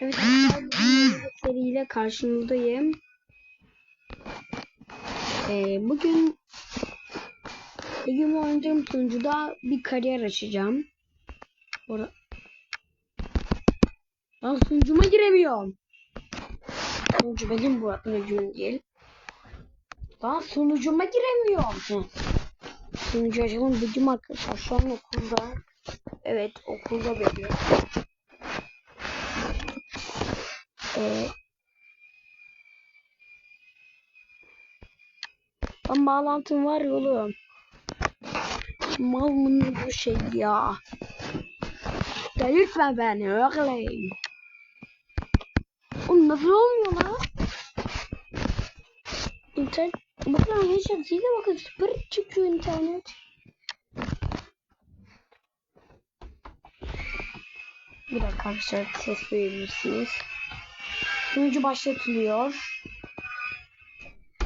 Evet arkadaşlar seriyle karşınızdayım. Ee, bugün bugün oynayacağım sunucuda bir kariyer açacağım. Orada... Lan sunucuma giremiyorum. Sunucu benim bu gün değil. Lan sunucuma giremiyorum. Sunucu açalım bugün arkadaşlar şu an okulda. Evet okulda bekliyorum. Ee, Lan bağlantım var ya oğlum. Mal mı bu şey ya? Delirtme beni oğlum. Oğlum nasıl olmuyor lan? İnternet... Bakın arkadaşlar size bakın süper çıkıyor internet. Bir dakika arkadaşlar ses duyabilirsiniz. Sunucu başlatılıyor.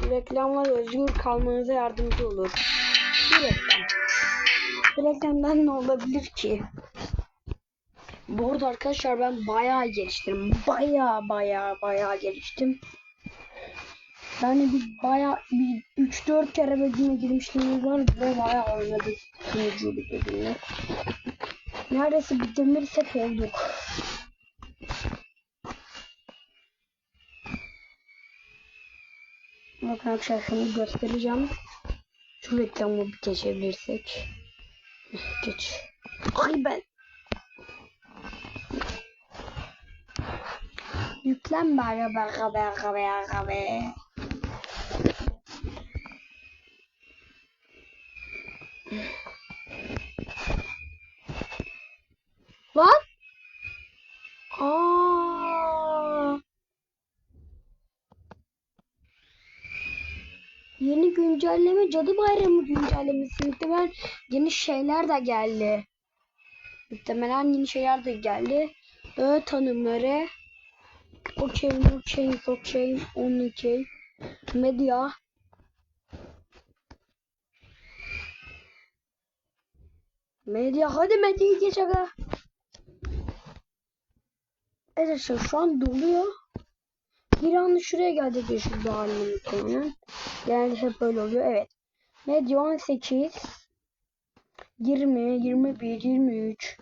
Reklamlar özgür kalmanıza yardımcı olur. Bir reklam. Bu reklamdan ne olabilir ki? Bu arada arkadaşlar ben bayağı geliştim. Bayağı bayağı bayağı geliştim. Yani bir bayağı bir 3-4 kere bölüme girmişliğimiz var ve bayağı oynadık sunucuyu bitirdiğinde. Neredeyse bitirirsek olduk. Bakın arkadaşlar göstereceğim. Şu reklamı bir geçebilirsek. Geç. Ay ben. Yüklen bari bari bari bari bari. Lan. Aa. Yeni güncelleme Cadı Bayramı güncellemesi. Muhtemelen yeni şeyler de geldi. Muhtemelen yeni şeyler de geldi. Ö tanımları. Okey, okey, okey, on okey. Medya. Medya hadi medyayı geç aga. Evet şu an doluyor. Bir anda şuraya gelecek yeşil bir halini muhtemelen. Genelde hep böyle oluyor. Evet. Medya 18 20 21 23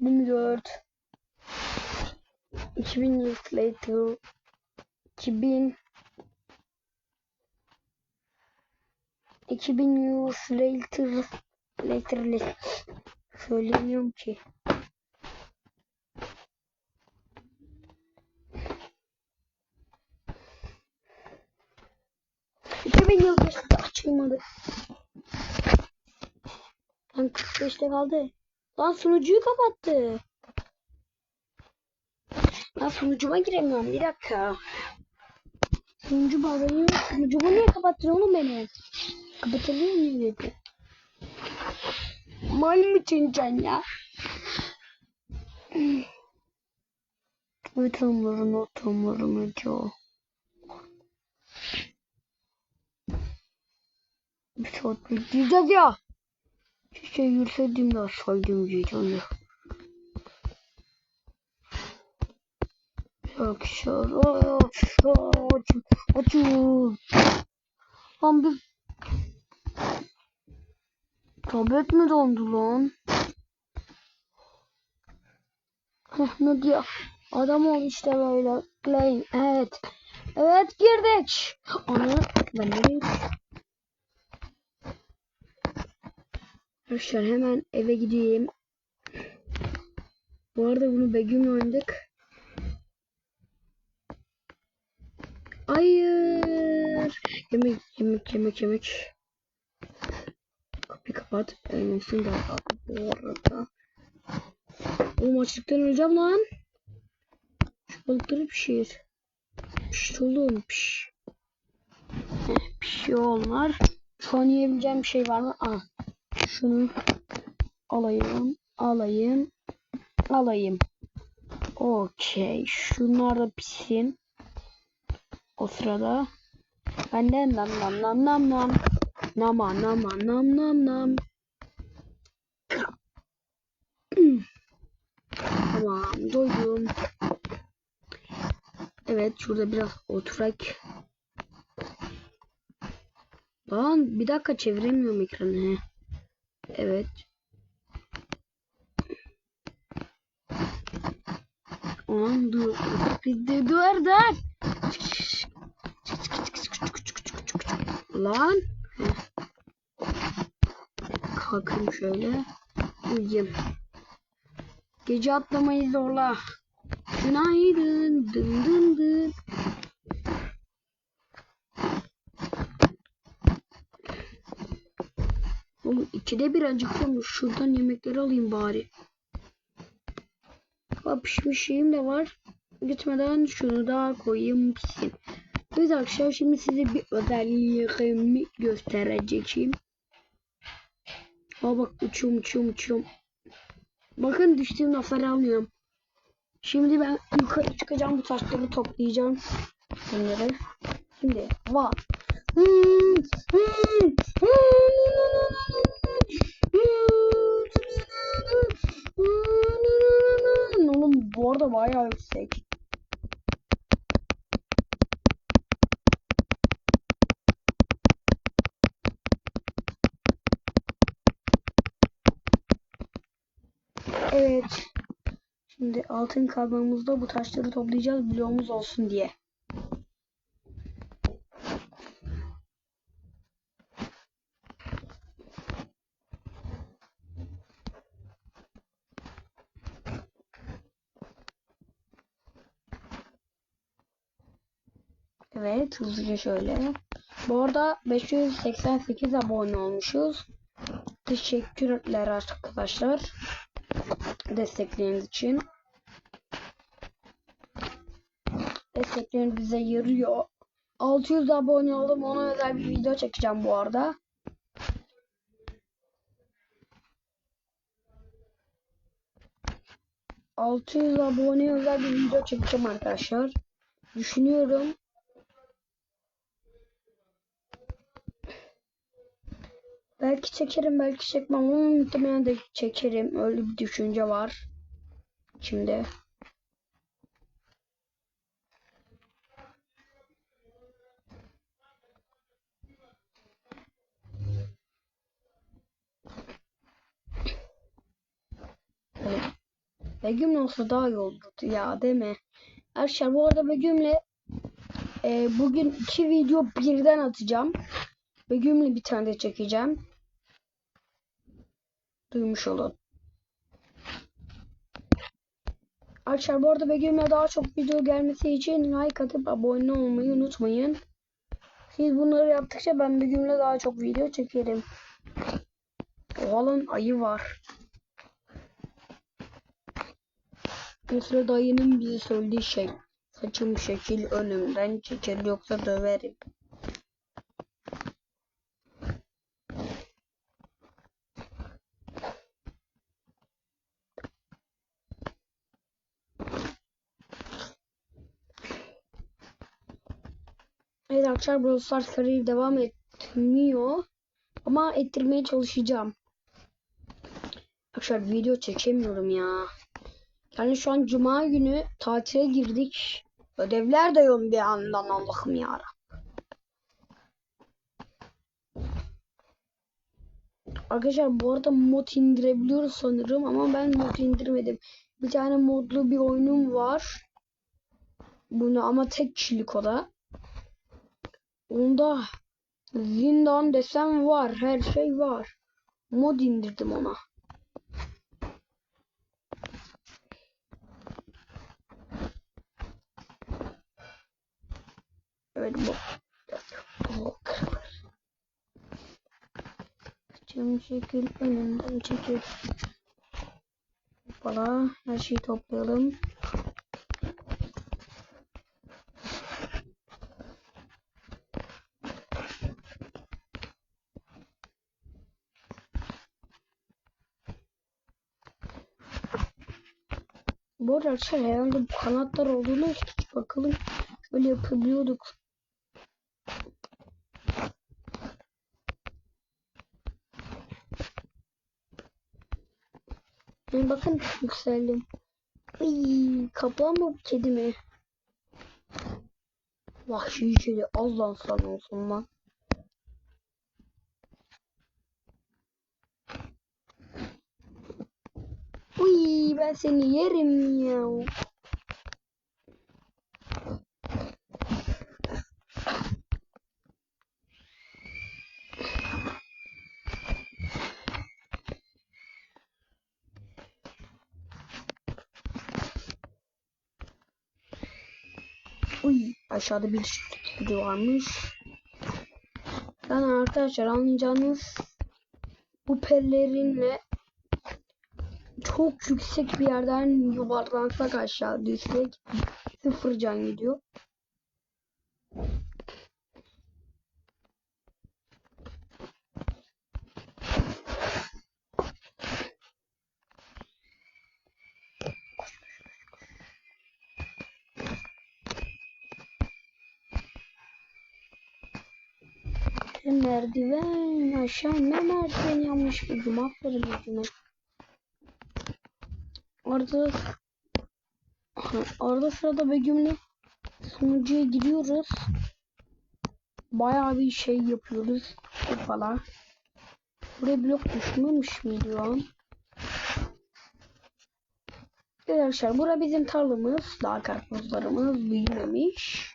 24 2000 years later 2000 2000 years later later söylemiyorum ki. İki bin yıl geçti açılmadı. Lan 45'te kaldı. Lan sunucuyu kapattı. Lan sunucuma giremiyorum bir dakika. Sunucu bağlanıyor. Sunucumu niye kapattın oğlum beni? Kapatılıyor mu dedi. Mal mısın sen ya? Utanmalarım utanmalarım acıyor. Bir saat bekleyeceğiz ya. Şişe yürüseydim de aşağıydım diyeceğim ya. Arkadaşlar açım açım. Lan bir tablet mi dondu lan? Ne diyor? Adam ol işte böyle. Claim. Evet. Evet girdik. Onu ben nereye Arkadaşlar hemen eve gideyim. Bu arada bunu Begüm'le oynadık. Hayır. Yemek yemek yemek yemek. Kapıyı kapat. Ölmesin de bu arada. Oğlum açlıktan öleceğim lan. Şu balıkları pişir. Pişir oğlum piş. Pişiyor onlar. Şu an yiyebileceğim bir şey var mı? Aa. Şunu alayım, alayım, alayım. Okey. Şunlar da pişsin. O sırada ben de nam nam nam nam nam. Nama nama nam nam nam. tamam doydum. Evet şurada biraz oturak. Lan bir dakika çeviremiyorum ekranı. Evet. Aman dur. Dur dur. Lan. Kalkayım şöyle. Uyuyayım. Gece atlamayı zorla. Günaydın. Dın dın dın. Oğlum ikide bir acıkıyorum. Şuradan yemekleri alayım bari. Ha, pişmiş şeyim de var. Gitmeden şunu da koyayım pişsin. Evet arkadaşlar şimdi size bir özelliğimi göstereceğim. Aa bak uçuyorum uçuyorum uçuyorum. Bakın düştüğüm lafları almıyorum. Şimdi ben yukarı çıkacağım bu taşları toplayacağım. Bunları. Şimdi va. Oğlum bu arada bayağı yüksek. Evet. Şimdi altın kazmamızda bu taşları toplayacağız bloğumuz olsun diye. Evet hızlıca şöyle. Bu arada 588 abone olmuşuz. Teşekkürler arkadaşlar. Destekleriniz için. Destekleriniz bize yarıyor. 600 abone oldum. Ona özel bir video çekeceğim bu arada. ...600 abone özel bir video çekeceğim arkadaşlar. Düşünüyorum. Belki çekerim belki çekmem ama muhtemelen de çekerim. Öyle bir düşünce var. Şimdi. Begüm'le olsa daha iyi olurdu ya değil mi? Arkadaşlar bu arada Begüm'le e, bugün iki video birden atacağım. Begüm'le bir tane de çekeceğim. Duymuş olun. Arkadaşlar bu arada Begüm'le daha çok video gelmesi için like atıp abone olmayı unutmayın. Siz bunları yaptıkça ben Begüm'le daha çok video çekerim. Oğlan ayı var. Mesela dayının bize söylediği şey. Saçım şekil önümden çeker yoksa döverim. Evet arkadaşlar Brawl Stars kariyer devam etmiyor. Ama ettirmeye çalışacağım. Arkadaşlar video çekemiyorum ya. Yani şu an cuma günü tatile girdik. Ödevler de yoğun bir yandan Allah'ım ya. Arkadaşlar bu arada mod indirebiliyoruz sanırım ama ben mod indirmedim. Bir tane modlu bir oyunum var. Bunu ama tek kişilik o da. Onda zindan desem var. Her şey var. Mod indirdim ona. Evet bu. Cam şekil önünden çekil. Hoppala her şeyi toplayalım. Arkadaşlar herhalde bu kanatlar olduğunu bakalım. Şöyle yapabiliyorduk. Yani bakın yükseldim. Ay, kaplan mı kedi mi? Vahşi kedi Allah sana olsun lan. Uy ben seni yerim ya. Uy aşağıda bir kedi varmış. Yani arkadaşlar anlayacağınız bu pellerinle çok yüksek bir yerden yuvarlansak aşağı düşsek sıfır can gidiyor. Merdiven aşağı ne merdiven yanlış buldum aferin yüzüme. Arada arada sırada Begüm'le sunucuya gidiyoruz. Bayağı bir şey yapıyoruz falan. Buraya blok düşmemiş miydi lan? Arkadaşlar bura bizim tarlamız. Daha karpuzlarımız büyümemiş.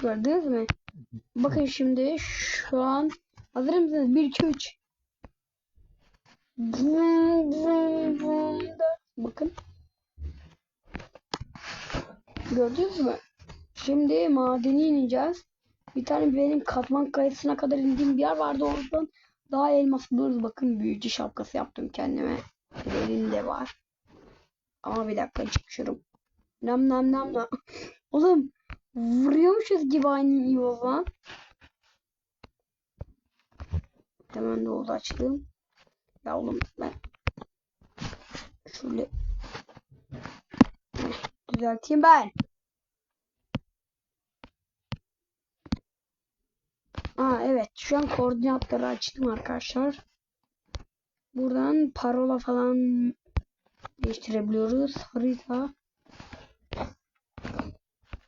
Gördünüz mü? Bakın şimdi şu an hazır mısınız? 1 2 3 Bakın. Gördünüz mü? Şimdi madeni ineceğiz. Bir tane benim katman kayasına kadar indiğim bir yer vardı oradan. Daha elmas buluruz. Bakın büyücü şapkası yaptım kendime. Elinde var. Ama bir dakika çıkıyorum. Nam nam nam nam. Oğlum vuruyormuşuz gibi aynı iyi o zaman. Hemen de oldu açtım. Ya oğlum ben şöyle düzelteyim ben. Aa evet şu an koordinatları açtım arkadaşlar. Buradan parola falan değiştirebiliyoruz. Harita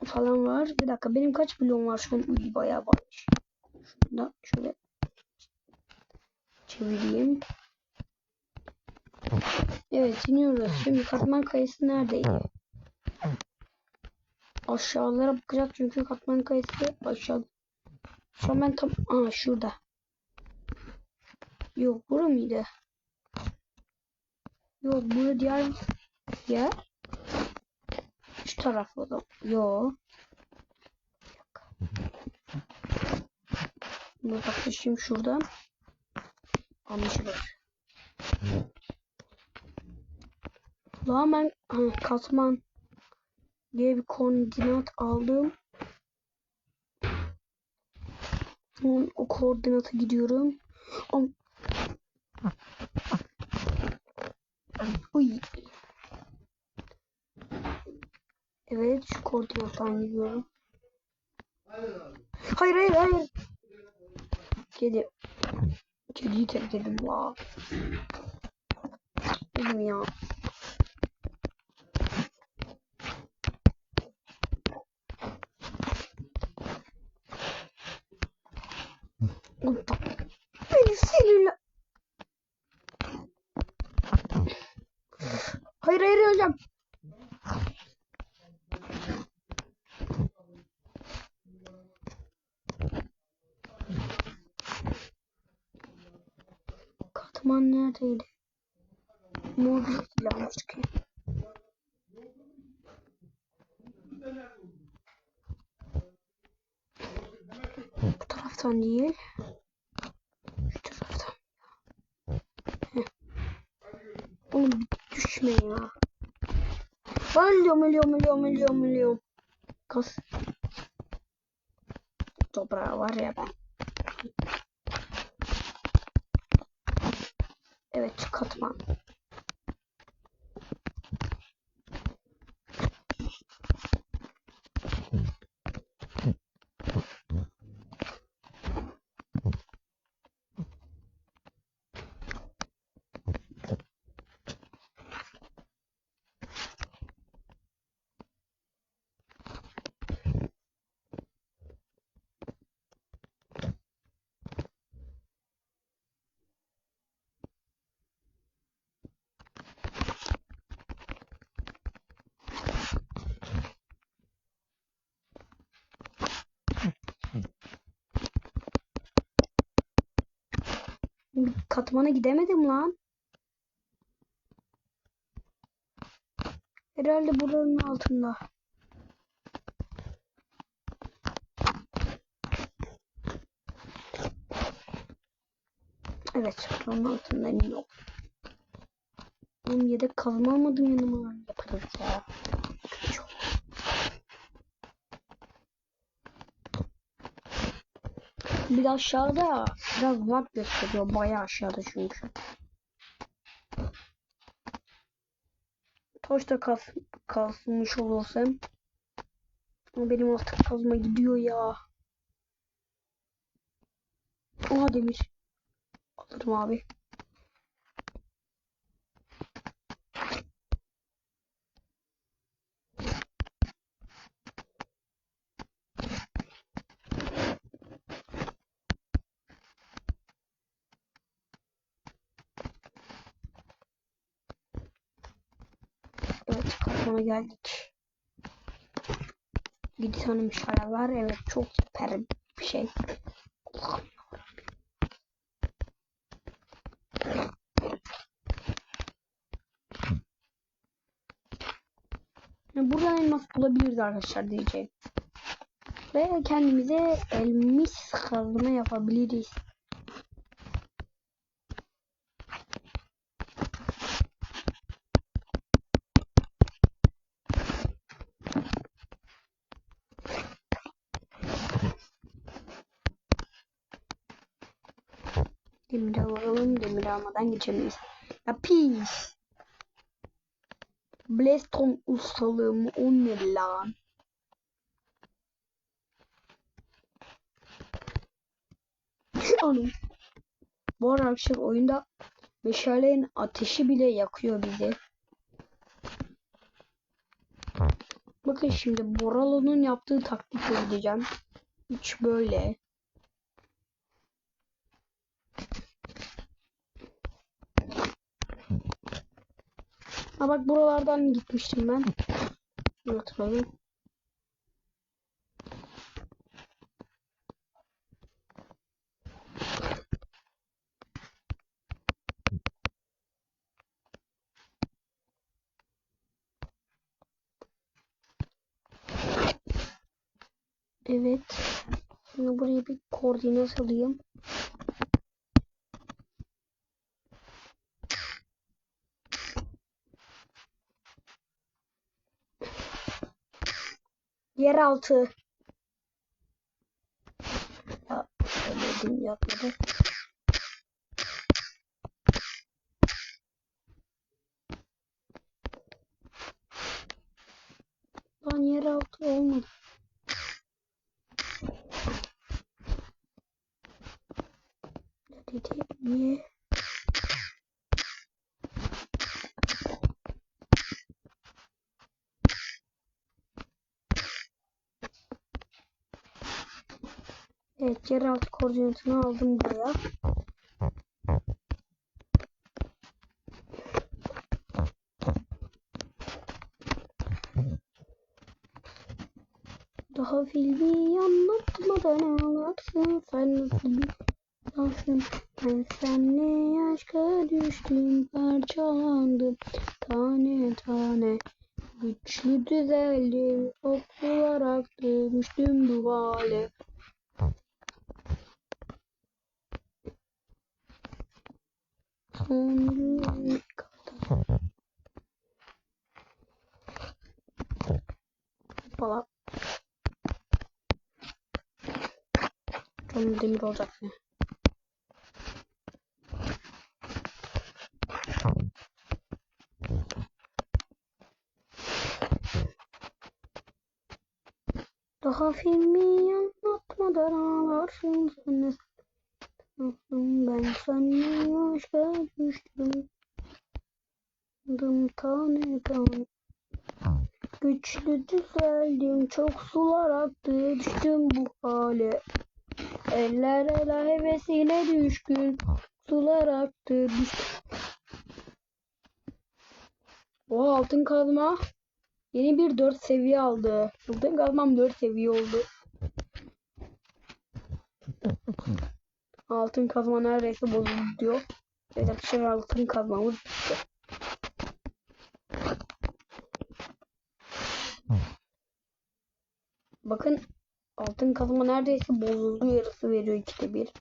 falan var. Bir dakika benim kaç milyon var şu an? Uy, bayağı varmış. Şunu da şöyle çevireyim. Evet iniyoruz. Şimdi katman kayısı neredeydi? Aşağılara bakacak çünkü katman kayısı aşağı. Şu an ben tam... Aa şurada. Yok bura mıydı? Yok bura diğer yer. Şu taraf o da. Yok. Bunu bakışayım şuradan. Anlaşılır. Ha, katman diye bir koordinat aldım. Onun o koordinata gidiyorum. Am Uy. Evet şu koordinattan gidiyorum. Hayır hayır hayır. Kedi. Kediyi terk edin la. Dedim ya. Beni sinirle... Hayır hayır hocam. Neredeydi? Mor bir ya. Bu taraftan değil. Şu taraftan. Heh. Oğlum bir düşme ya. Ölüyorum ölüyorum ölüyorum ölüyorum ölüyorum. Kas. Toprağı var ya ben. Evet katman. Katmana gidemedim lan. Herhalde buranın altında. Evet, buranın altında ol. Oğlum yedek kazma almadım yanıma. Yaparız ya. Bir de aşağıda biraz map gösteriyor. Bayağı aşağıda çünkü. Taşta kas, kasmış olursam. Ama benim artık kazma gidiyor ya. Oha demir. Alırım abi. Katmana geldik. 7 tane meşale var. Evet çok süper bir şey. Yani buradan elmas bulabiliriz arkadaşlar diyeceğim. Ve kendimize elmis kazma yapabiliriz. Demir alalım. Demir almadan geçemeyiz. Ya pis. Blaston ustalığım o ne lan? Anam. Bu arada arkadaşlar oyunda meşalenin ateşi bile yakıyor bizi. Bakın şimdi Boralo'nun yaptığı taktikle gideceğim. Hiç böyle. Ha bak buralardan gitmiştim ben. Hatırladım. Evet. Şimdi buraya bir koordinat alayım. Yeraltı. Ya söyledim yapmadı. Lan yeraltı olmadı. Ne dedi? Niye? Evet yeraltı koordinatını aldım buraya. Daha filmi anlatmadan ağlarsın sen nasıl bir Nasıl ben seninle aşka düştüm parçalandım tane tane Güçlü düzeldim toplarak dönüştüm bu hale Son kaldı. Falan. Canım demir olacak ne? Daha filmi anlatmadan ağlarsın sen de Nasılsın ben seninle aşka düştüm Dım tane tane Güçlü düzeldim çok sular aktı düştüm bu hale Eller ele hevesine düşkün sular aktı düştüm O altın kazma yeni bir 4 seviye aldı. Altın kazmam 4 seviye oldu. Altın kazma neredeyse bozuldu diyor. Evet arkadaşlar altın kazmamız bitti. Bakın altın kazma neredeyse bozuldu yarısı veriyor ikide bir.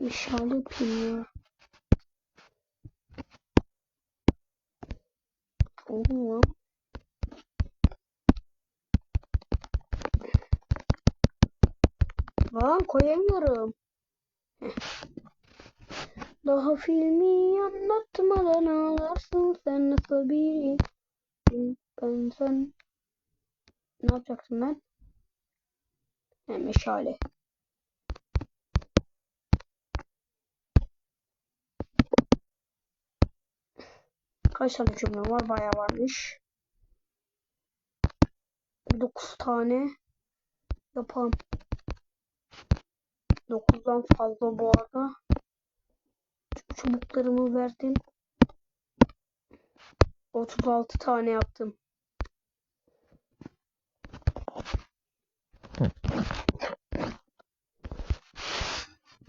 Meşale yapayım ya. Oğlum. Lan koyamıyorum. Heh. Daha filmi anlatmadan ağlarsın sen nasıl biri? Ben sen ne yapacaksın ben? He, meşale. Kaç tane cümle var? Bayağı varmış. 9 tane yapalım. 9'dan fazla bu arada. Çubuklarımı verdim. 36 tane yaptım.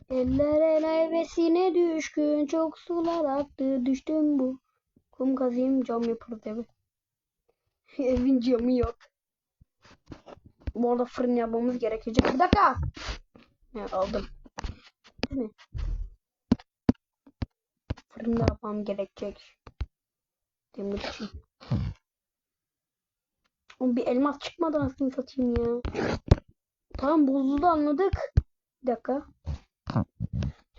Eller el ayvesine düşkün çok sular aktı düştüm bu. Kum kazayım cam yaparız evi. Evin camı yok. Bu arada fırın yapmamız gerekecek. Bir dakika. He, aldım. Değil mi? Fırında yapmam gerekecek. Demir için. Oğlum bir elmas çıkmadı anasını satayım ya. Tamam bozuldu anladık. Bir dakika.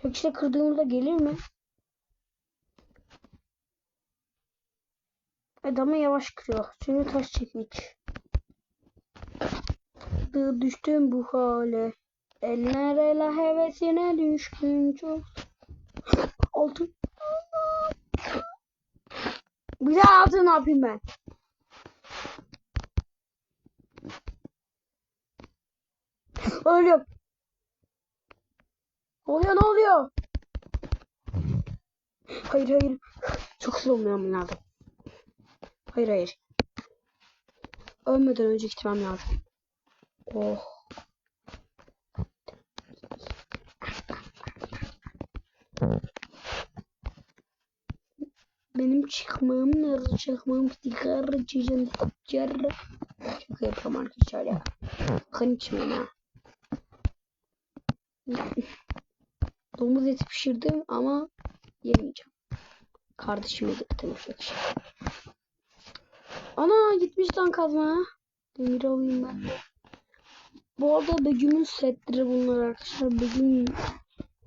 Çok işte kırdığımızda gelir mi? Adamı yavaş kırıyor. Çünkü taş çekiç. Düştüm bu hale. Eller ele hevesine düşkün çok. Altın. Bir daha altın yapayım ben? Ölüyorum. Oluyor ne oluyor? Hayır hayır. Çok hızlı olmam lazım. Hayır hayır. Ölmeden önce gitmem lazım. Oh. Benim çıkmam nerede çıkmam sigara içeceğim sigara. Şaka yapıyorum arkadaşlar ya. Kan içmeyin ha. Domuz eti pişirdim ama yemeyeceğim. Kardeşime gittim arkadaşlar. Ana gitmiş lan kazma. Demir alayım ben. Bu arada Begüm'ün setleri bunlar arkadaşlar. Begüm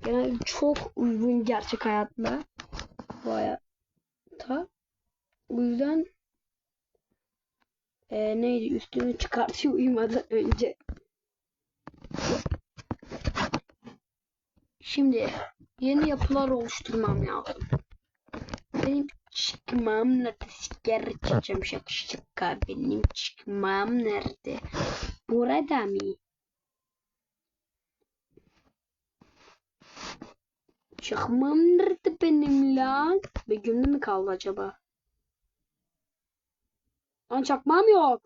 genelde çok uygun gerçek hayatla. Bu hayata. O yüzden e, neydi üstünü çıkartıyor uyumadan önce. Şimdi yeni yapılar oluşturmam lazım. Benim çıkmam nerede? Sigara içeceğim şaka. Benim çıkmam nerede? Burada mı? Çıkmam nerede benim lan? Begüm'de mi kaldı acaba? Lan çakmam yok.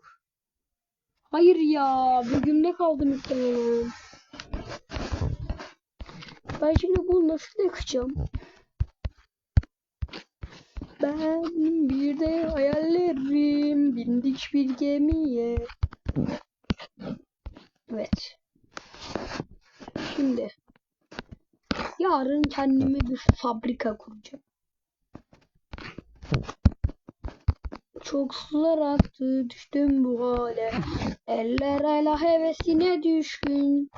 Hayır ya. Begüm'de kaldı muhtemelen. Ben şimdi bunu nasıl yakacağım? Ben bir de hayallerim bindik bir gemiye. Evet. Şimdi yarın kendime bir fabrika kuracağım. Çok sular aktı düştüm bu hale. Eller ela hevesine düşkün.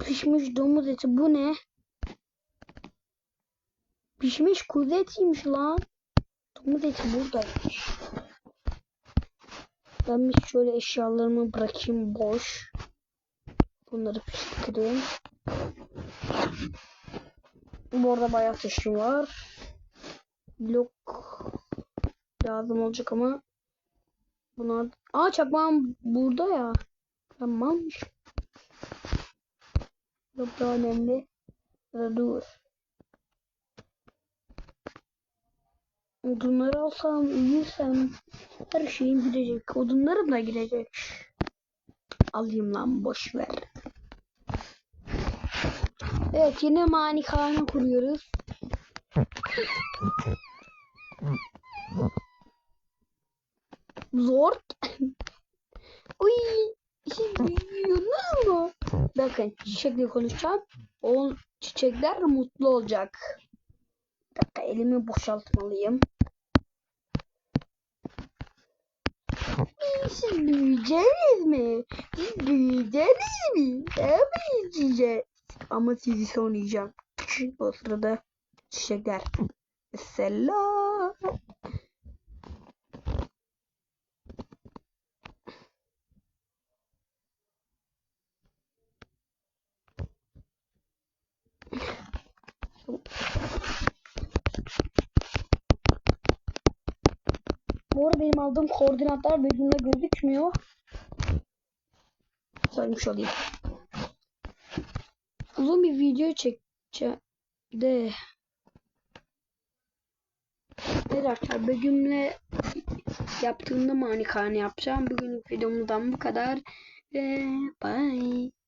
Pişmiş domuz eti bu ne? Pişmiş kuzu etiymiş lan. Domuz eti buradaymış. Ben bir şöyle eşyalarımı bırakayım boş. Bunları pişireyim. Bu arada bayağı taşım var. Blok lazım olacak ama bunlar... Aa çakmağım burada ya. Tamam. Yok daha önemli. Da dur. Odunları alsam, uyursam her şeyim gidecek. Odunlarım da gidecek. Alayım lan boş ver. Evet yine manikane kuruyoruz. Zor. Uy, siz büyüyorsunuz mu? Bakın çiçekle konuşacağım. O çiçekler mutlu olacak. Bir dakika elimi boşaltmalıyım. Siz büyüyeceğiniz mi? Siz büyüyeceğiniz mi? Ne büyüyeceğiz? Ama sizi sonlayacağım. O sırada çiçekler. Selam. Arada benim aldığım koordinatlar benimle gözükmüyor. Söylemiş olayım. Uzun bir video çekeceğim de. Evet arkadaşlar Begüm'le yaptığımda manikane yapacağım. Bugünlük videomuzdan bu kadar. Ve bye.